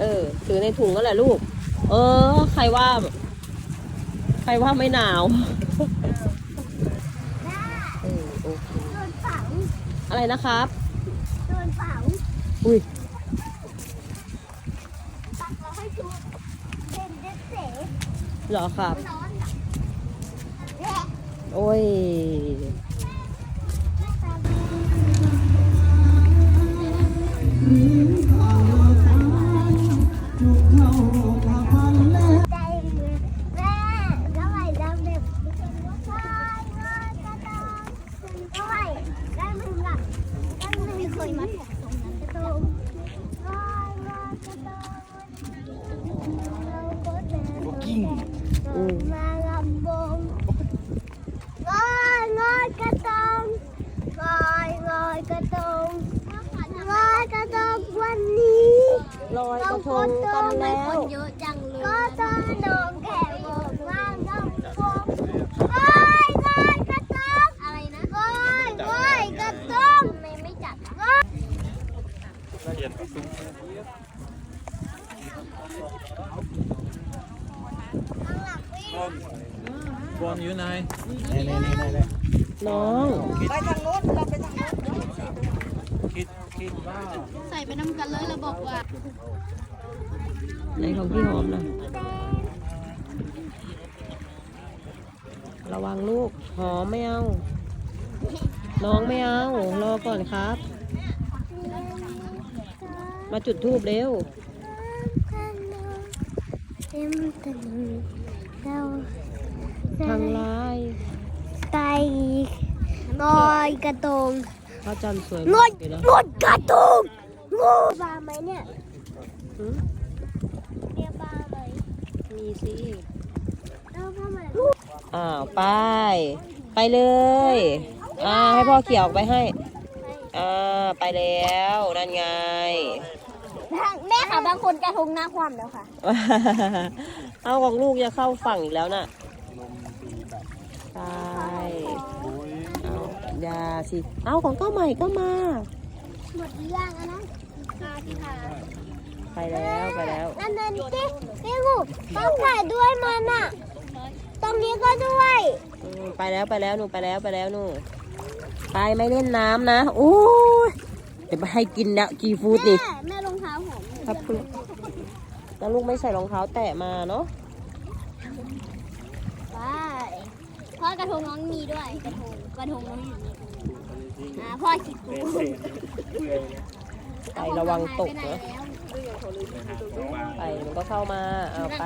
ออ ถือในถุงก็แหละลูก เออ ใครว่า ใครว่าไม่หนาวเออโอเคโดนฝังอะไรนะครับ โดนฝังอุ้ยตักเราให้ชูเป็นเด็กเสเหรอครับ ร้อนอะแหละโอ้ย ลอยกระทงกันแล้วเยอะจังเลยก็ต้องนองแก่บอกว่าน้องฟงงอยงอยกระตองอะไรนะงอยงอยกระตองไม่ไม่จัดงอย เขียนข้างหลังวิ่งบอลอยู่ไหนน้องไปทางโน้นเราไปทางโน้นคิดคิดว่าใส่ไปน้ำกันเลยเราบอกว่าในของพี่หอมนะระวังลูกหอมไม่เอา น้องไม่เอา รอก่อนครับ มาจุดทูบเร็วเต็มถนนเราทางลายไตงอยกระตงพระจันทร์สวยงมาดกเลยนะงดกระตงงูปลาไหมเนี่ยหืมเรียกปลาไหมมีสิแล้วทำไมอ้าวไป ไปเลย อ่าให้พ่อเขี่ยออกไปให้ อ่าไปแล้วนั่นไง แม่ค่ะบางคนกระทงหน้าความแล้วค่ะ เอาของลูกจะเข้าฝั่งอีกแล้วน่ะใช่เอาอยาสิ เอาของก็ใหม่ก็มา หมดหรือยังอันนั้นค่ะพี่ค่ะไปแล้วไปแล้วนั่นนั่นพี่พี่งูต้องถ่ายด้วยมันอะ ตรงนี้ก็ด้วย อืมไปแล้วไปแล้วหนูไปแล้วไปแล้วหนู ไปไม่เล่นน้ำนะโอ้ยเดี๋ยวมาให้กินแล้วกีฟูดนี่ แม่แม่รองเท้าผมครับคุณแล้วลูกไม่ใส่รองเท้าแตะมาเนาะไปเพราะกระทงน้องมีด้วยกระทงกระทงน้องอยู่นี่อ่าพ่อคิดกูไประวังตกนะไปมันก็เข้ามาเอาไป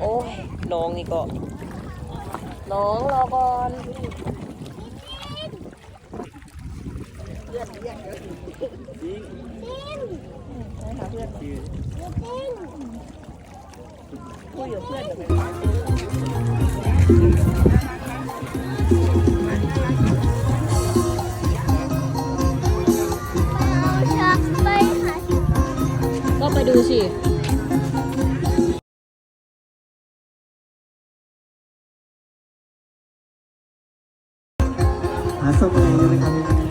โอ้ยน้องนี่ก็ น้องรอก่อนเอาชักไปหาก็ไปดูสิเหาสมัยอยู่นะครับ